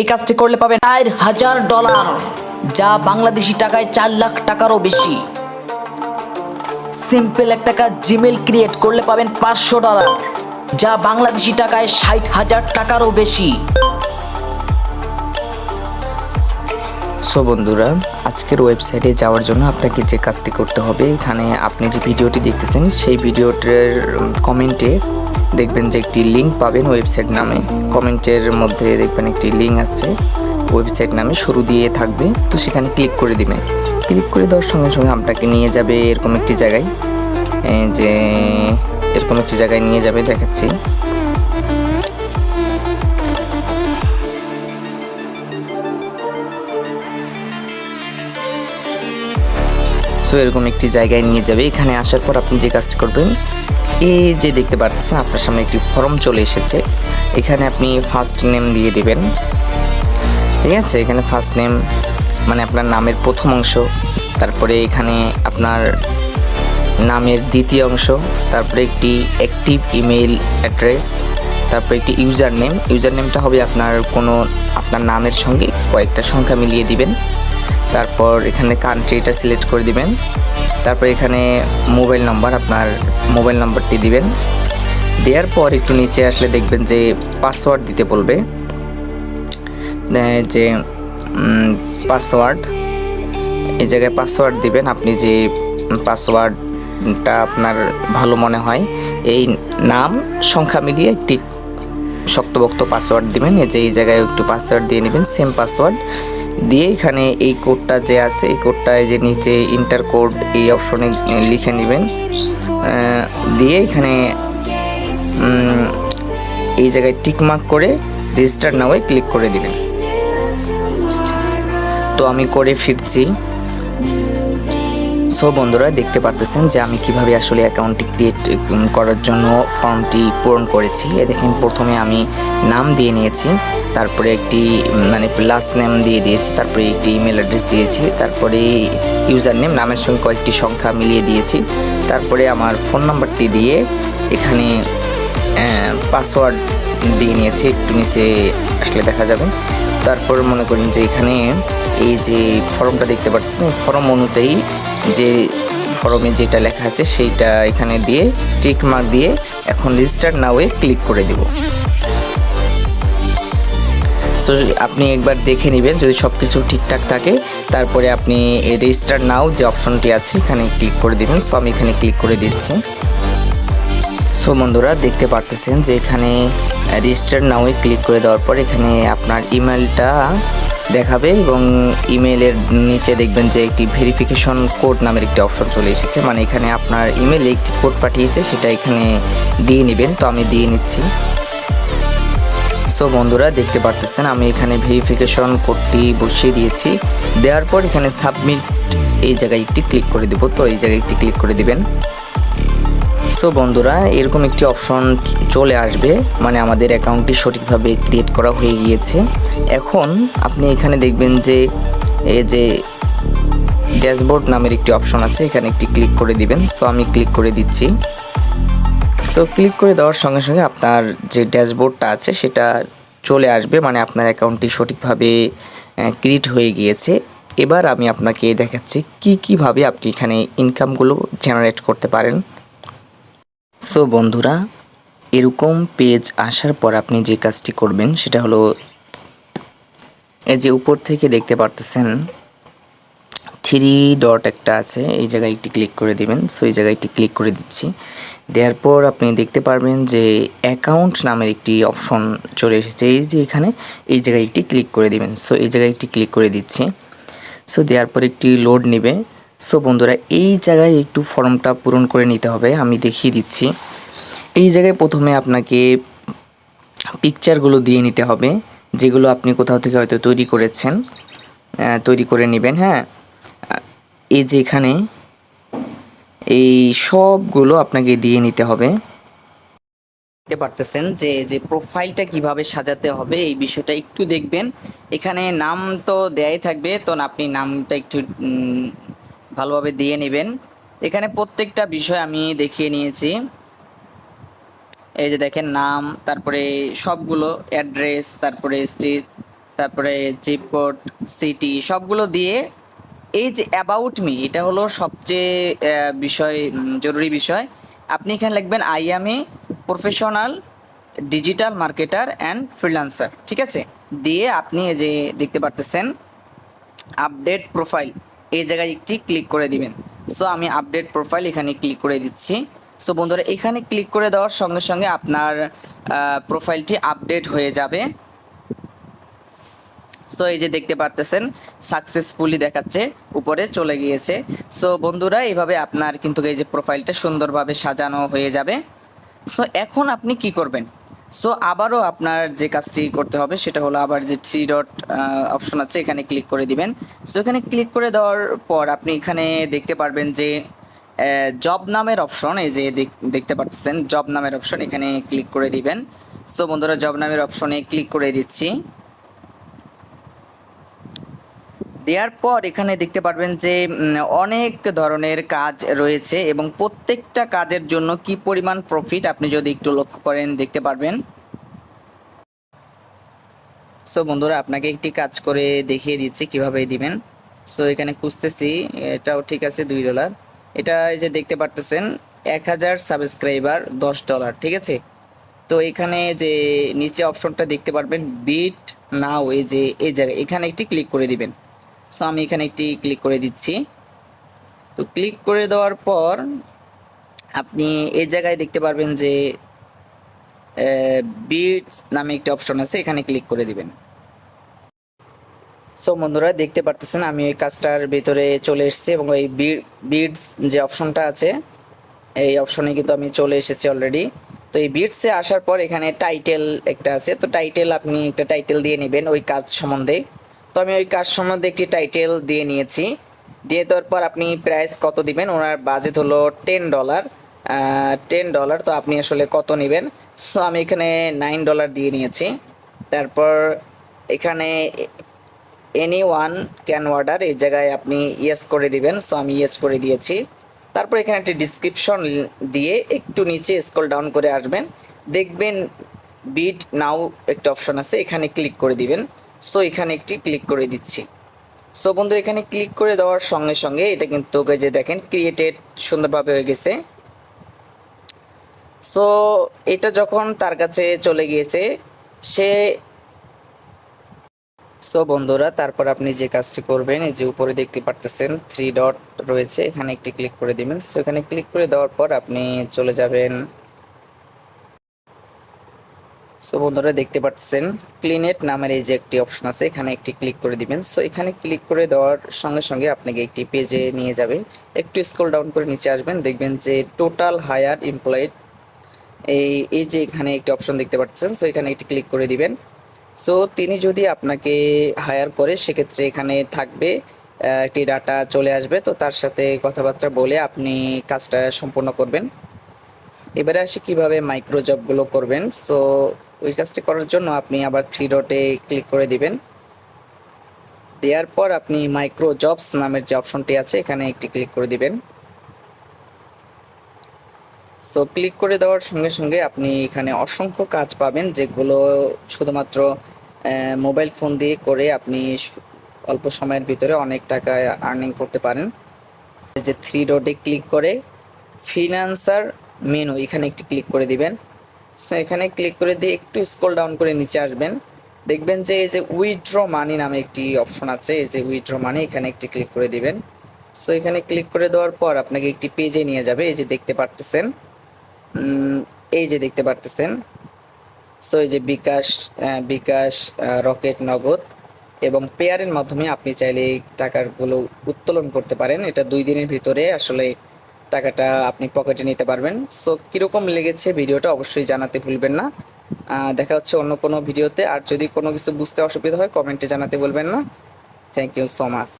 এই কাজটি করলে পাবেন চার হাজার ডলার, যা বাংলাদেশি টাকায় চার লাখ টাকারও বেশি। সিম্পল একটা কাজ জিমেল ক্রিয়েট করলে পাবেন পাঁচশো ডলার, যা বাংলাদেশি টাকায় ষাট হাজার টাকারও বেশি। সো বন্ধুরা, আজকের ওয়েবসাইটে যাওয়ার জন্য আপনাকে যে কাজটি করতে হবে, এখানে আপনি যে ভিডিওটি দেখতেছেন, সেই ভিডিওটার কমেন্টে দেখবেন যে একটি লিঙ্ক পাবেন ওয়েবসাইট নামে। কমেন্টের মধ্যে দেখবেন একটি লিঙ্ক আছে ওয়েবসাইট নামে শুরু দিয়ে থাকবে। তো সেখানে ক্লিক করে দিবেন। ক্লিক করে দেওয়ার সঙ্গে সঙ্গে আপনাকে নিয়ে যাবে এরকম একটি জায়গায়। যে এরকম একটি জায়গায় নিয়ে যাবে, দেখাচ্ছি। সো এরকম একটি জায়গায় নিয়ে যাবে। এখানে আসার পর আপনি যে কাজটি করবেন এই যে দেখতে পাচ্ছেন, আপনার সামনে একটি ফর্ম চলে এসেছে। এখানে আপনি ফার্স্ট নেম দিয়ে দিবেন। ঠিক আছে? এখানে ফার্স্ট নেম মানে আপনার নামের প্রথম অংশ, তারপরে এখানে আপনার নামের দ্বিতীয় অংশ, তারপরে একটি অ্যাক্টিভ ইমেইল অ্যাড্রেস তারপরে একটি ইউজার নেম ইউজার নেমটা হবে আপনার কোনো, আপনার নামের সঙ্গে কয়েকটা সংখ্যা মিলিয়ে দিবেন। তারপর এখানে কান্ট্রিটা সিলেক্ট করে দিবেন। তারপর এখানে মোবাইল নাম্বার আপনার মোবাইল নাম্বারটি দিবেন। দেওয়ার পর একটু নিচে আসলে দেখবেন যে পাসওয়ার্ড দিতে বলবে। যে পাসওয়ার্ড এই জায়গায় পাসওয়ার্ড দিবেন, আপনি যে পাসওয়ার্ডটা আপনার ভালো মনে হয়, এই নাম, সংখ্যা মিলিয়ে একটি শক্তভক্ত পাসওয়ার্ড দিবেন। এই যে, এই জায়গায় একটু পাসওয়ার্ড দিয়ে নেবেন সেম পাসওয়ার্ড দিয়ে এখানে এই কোডটা যে আছে, এই কোডটা এই যে নিচে ইন্টার কোড এই অপশনে লিখে নেবেন। দিয়ে এখানে এই জায়গায় টিকমার্ক করে রেজিস্টার নাওয়ে ক্লিক করে দিবেন। তো আমি করে ফিরছি। সো বন্ধুরা দেখতে পারতেছেন যে আমি কীভাবে আসলে অ্যাকাউন্টটি ক্রিয়েট করার জন্য ফর্মটি পূরণ করেছি। এ দেখেন, প্রথমে আমি নাম দিয়ে নিয়েছি, তারপরে একটি মানে লাস্ট নেম দিয়ে দিয়েছি, তারপরে একটি ইমেল অ্যাড্রেস দিয়েছি, তারপরে ইউজার নেম নামের সঙ্গে কয়েকটি সংখ্যা মিলিয়ে দিয়েছি, তারপরে আমার ফোন নাম্বারটি দিয়ে এখানে পাসওয়ার্ড দিয়ে নিয়েছি, একটু নিচে আসলে দেখা যাবে। তারপর মনে করেন যে এখানে এই যে ফর্মটা দেখতে পাচ্ছেন ফর্ম অনুযায়ী যে ফর্মে যেটা লেখা আছে সেইটা এখানে দিয়ে টিক মার্ক দিয়ে এখন রেজিস্টার নাওয়ে ক্লিক করে দেব। সো আপনি একবার দেখে নেবেন যদি সব কিছু ঠিকঠাক থাকে, তারপরে আপনি রেজিস্টার নাও যে অপশনটি আছে এখানে ক্লিক করে দেবেন। সো আমি এখানে ক্লিক করে দিচ্ছি। সো বন্ধুরা, দেখতে পারতেছেন যে এখানে রেজিস্টার নাওয়ে ক্লিক করে দেওয়ার পর এখানে আপনার ইমেলটা দেখাবে এবং ইমেলের নিচে দেখবেন যে একটি ভেরিফিকেশন কোড নামের একটি অপশন চলে এসেছে। মানে এখানে আপনার ইমেলে একটি কোড পাঠিয়েছে, সেটা এখানে দিয়ে নেবেন। তো আমি দিয়ে নিচ্ছি। সো বন্ধুরা, দেখতে পারতেছেন, আমি এখানে ভেরিফিকেশন কোডটি বসিয়ে দিয়েছি। দেওয়ার পর এখানে সাবমিট এই জায়গায় একটি ক্লিক করে দেবো। তো এই জায়গায় একটি ক্লিক করে দিবেন। সো বন্ধুরা, এরকম একটি অপশন চলে আসবে। মানে আমাদের অ্যাকাউন্টটি সঠিকভাবে ক্রিয়েট করা হয়ে গিয়েছে। এখন আপনি এখানে দেখবেন যে, এই যে ড্যাশবোর্ড নামের একটি অপশন আছে, এখানে একটি ক্লিক করে দিবেন। সো আমি ক্লিক করে দিচ্ছি। সো ক্লিক করে দেওয়ার সঙ্গে সঙ্গে আপনার যে ড্যাশবোর্ডটা আছে, সেটা চলে আসবে। মানে আপনার অ্যাকাউন্টটি সঠিকভাবে ক্রিয়েট হয়ে গিয়েছে। এবার আমি আপনাকে দেখাচ্ছি কি, কীভাবে আপনি এখানে ইনকামগুলো জেনারেট করতে পারেন। সো বন্ধুরা, এরকম পেজ আসার পর আপনি যে কাজটি করবেন, সেটা হলো এই যে উপর থেকে দেখতে পারতেছেন থ্রি ডট একটা আছে, এই জায়গায় একটি ক্লিক করে দিবেন। সো এই জায়গায় একটি ক্লিক করে দিচ্ছি। দেওয়ার পর আপনি দেখতে পারবেন যে অ্যাকাউন্ট নামের একটি অপশন চলে এসেছে। এই যে এখানে, এই জায়গায় একটি ক্লিক করে দিবেন। সো এই জায়গায় একটি ক্লিক করে দিচ্ছি। সো দেওয়ার পর একটি লোড নেবে। সো বন্ধুরা, এই জায়গায় একটু ফর্মটা পূরণ করে নিতে হবে, আমি দেখিয়ে দিচ্ছি। এই জায়গায় প্রথমে আপনাকে পিকচারগুলো দিয়ে নিতে হবে, যেগুলো আপনি কোথাও থেকে হয়তো তৈরি করেছেন তৈরি করে নেবেন হ্যাঁ? এই যে এখানে, এই সবগুলো আপনাকে দিয়ে নিতে হবে। পারতেছেন যে যে প্রোফাইলটা কীভাবে সাজাতে হবে, এই বিষয়টা একটু দেখবেন। এখানে নাম তো দেয়াই থাকবে, তো আপনি নামটা একটু ভালোভাবে দিয়ে নেবেন। এখানে প্রত্যেকটা বিষয় আমি দেখিয়ে নিয়েছি। এই যে দেখেন নাম, তারপরে সবগুলো অ্যাড্রেস, তারপরে স্ট্রিট, তারপরে জিপ কোড সিটি সবগুলো দিয়ে এই যে অ্যাবাউট মি এটা হলো সবচেয়ে বিষয় জরুরি বিষয়। আপনি এখানে লিখবেন I am a professional digital marketer and freelancer ঠিক আছে? দিয়ে আপনি এই যে দেখতে পারতেছেন আপডেট প্রোফাইল এই জায়গায় একটি ক্লিক করে দিবেন। সো আমি আপডেট প্রোফাইল এখানে ক্লিক করে দিচ্ছি। সো বন্ধুরা, এখানে ক্লিক করে দেওয়ার সঙ্গে সঙ্গে আপনার প্রোফাইলটি আপডেট হয়ে যাবে। সো এই যে দেখতে পারতেছেন সাকসেসফুলি দেখাচ্ছে, উপরে চলে গিয়েছে। সো বন্ধুরা, এইভাবে আপনার কিন্তু এই যে প্রোফাইলটা সুন্দরভাবে সাজানো হয়ে যাবে। সো এখন আপনি কি করবেন? সো আবারও আপনার যে কাজটি করতে হবে সেটা হলো আবার যে থ্রি ডট অপশন আছে, এখানে ক্লিক করে দিবেন। সো এখানে ক্লিক করে দেওয়ার পর আপনি এখানে দেখতে পারবেন যে জব নামের অপশন এই যে দেখ- দেখতে পাচ্ছেন জব নামের অপশন এখানে ক্লিক করে দিবেন। সো বন্ধুরা জব নামের অপশনে ক্লিক করে দিচ্ছি। দেওয়ার পর এখানে দেখতে পারবেন যে অনেক ধরনের কাজ রয়েছে এবং প্রত্যেকটা কাজের জন্য কি পরিমাণ প্রফিট আপনি যদি একটু লক্ষ্য করেন দেখতে পারবেন। সো বন্ধুরা, আপনাকে একটি কাজ করে দেখিয়ে দিচ্ছি কীভাবে দিবেন। সো এখানে খুঁজতেছি, এটাও ঠিক আছে দুই ডলার এটা এই যে দেখতে পারতেছেন, এক হাজার সাবস্ক্রাইবার দশ ডলার ঠিক আছে? তো এখানে যে নিচে অপশনটা দেখতে পারবেন বিট নাও এই যে, এই জায়গায়, এখানে একটি ক্লিক করে দিবেন। সো আমি এখানে একটি ক্লিক করে দিচ্ছি। তো ক্লিক করে দেওয়ার পর আপনি এই জায়গায় দেখতে পারবেন যে বিটস নামে একটি অপশন আছে, এখানে ক্লিক করে দিবেন। সো বন্ধুরা, দেখতে পারতেছেন, আমি ওই কাজটার ভিতরে চলে এসেছি এবং ওই বিডস যে অপশনটা আছে, এই অপশনে কিন্তু আমি চলে এসেছি অলরেডি তো এই বিটসে আসার পর এখানে টাইটেল একটা আছে, তো টাইটেল আপনি একটা টাইটেল দিয়ে নেবেন ওই কাজ সম্বন্ধে। তো আমি ওই কাজ সম্বন্ধে একটি টাইটেল দিয়ে নিয়েছি। দিয়ে দেওয়ার পর আপনি প্রাইস কত দিবেন? ওনার বাজেট হলো টেন ডলার টেন ডলার তো আপনি আসলে কত নেবেন? সো আমি এখানে নাইন ডলার দিয়ে নিয়েছি। তারপর এখানে এনি ওয়ান ক্যান অর্ডার এই জায়গায় আপনি ইয়েস করে দিবেন। সো আমি ইয়েস করে দিয়েছি। তারপর এখানে একটি ডিসক্রিপশন দিয়ে একটু নিচে স্ক্রল ডাউন করে আসবেন। দেখবেন বিট নাও একটা অপশন আছে, এখানে ক্লিক করে দিবেন। সো এখানে একটি ক্লিক করে দিচ্ছি। সো বন্ধু, এখানে ক্লিক করে দেওয়ার সঙ্গে সঙ্গে এটা কিন্তু যে দেখেন ক্রিয়েটেড সুন্দরভাবে হয়ে গেছে। সো এটা যখন তার কাছে চলে গিয়েছে, সে সো বন্ধুরা, তারপর আপনি যে কাজটি করবেন, এই যে উপরে দেখতে পারতেছেন থ্রি ডট রয়েছে, এখানে একটি ক্লিক করে দিবেন। সো এখানে ক্লিক করে দেওয়ার পর আপনি চলে যাবেন সো বন্ধুরা দেখতে পাচ্ছেন ক্লিনেট নামের এই যে একটি অপশন আছে, এখানে একটি ক্লিক করে দিবেন। সো এখানে ক্লিক করে দেওয়ার সঙ্গে সঙ্গে আপনাকে একটি পেজে নিয়ে যাবে। একটু স্ক্রল ডাউন করে নিচে আসবেন, দেখবেন যে টোটাল হায়ার এমপ্লয়েড এই এই যে এখানে একটি অপশন দেখতে পাচ্ছেন, সো এখানে একটি ক্লিক করে দিবেন। সো তিনি যদি আপনাকে হায়ার করে, সেক্ষেত্রে এখানে থাকবে একটি ডাটা চলে আসবে। তো তার সাথে কথাবার্তা বলে আপনি কাজটা সম্পূর্ণ করবেন। এবারে আসি কীভাবে মাইক্রো জবগুলো করবেন। সো ওই কাজটি করার জন্য আপনি আবার থ্রি ডটে ক্লিক করে দিবেন। দেওয়ার পর আপনি মাইক্রো জবস নামের যে অপশনটি আছে, এখানে একটি ক্লিক করে দিবেন। সো ক্লিক করে দেওয়ার সঙ্গে সঙ্গে আপনি এখানে অসংখ্য কাজ পাবেন, যেগুলো শুধুমাত্র মোবাইল ফোন দিয়ে করে আপনি অল্প সময়ের ভিতরে অনেক টাকা আর্নিং করতে পারেন। যে থ্রি ডটে ক্লিক করে ফিনান্সার মেনু এখানে একটি ক্লিক করে দিবেন। সো এখানে ক্লিক করে দিয়ে একটু স্ক্রল ডাউন করে নিচে আসবেন। দেখবেন যে এই যে উইথড্র মানি নামে একটি অপশন আছে, এই যে উইথড্র মানি এখানে একটি ক্লিক করে দিবেন। সো এখানে ক্লিক করে দেওয়ার পর আপনাকে একটি পেজে নিয়ে যাবে, এই যে দেখতে পারতেছেন। এই যে দেখতে পারতেছেন। সো এই যে বিকাশ বিকাশ রকেট, নগদ এবং পেয়ারের মাধ্যমে আপনি চাইলে এই টাকাগুলো উত্তোলন করতে পারেন। এটা দুই দিনের ভিতরে আসলে টাকাটা আপনি পকেটে নিতে পারবেন। সো কীরকম লেগেছে ভিডিওটা অবশ্যই জানাতে ভুলবেন না। দেখা হচ্ছে অন্য কোনো ভিডিওতে। আর যদি কোনো কিছু বুঝতে অসুবিধা হয় কমেন্টে জানাতে বলবেন না। Thank you so much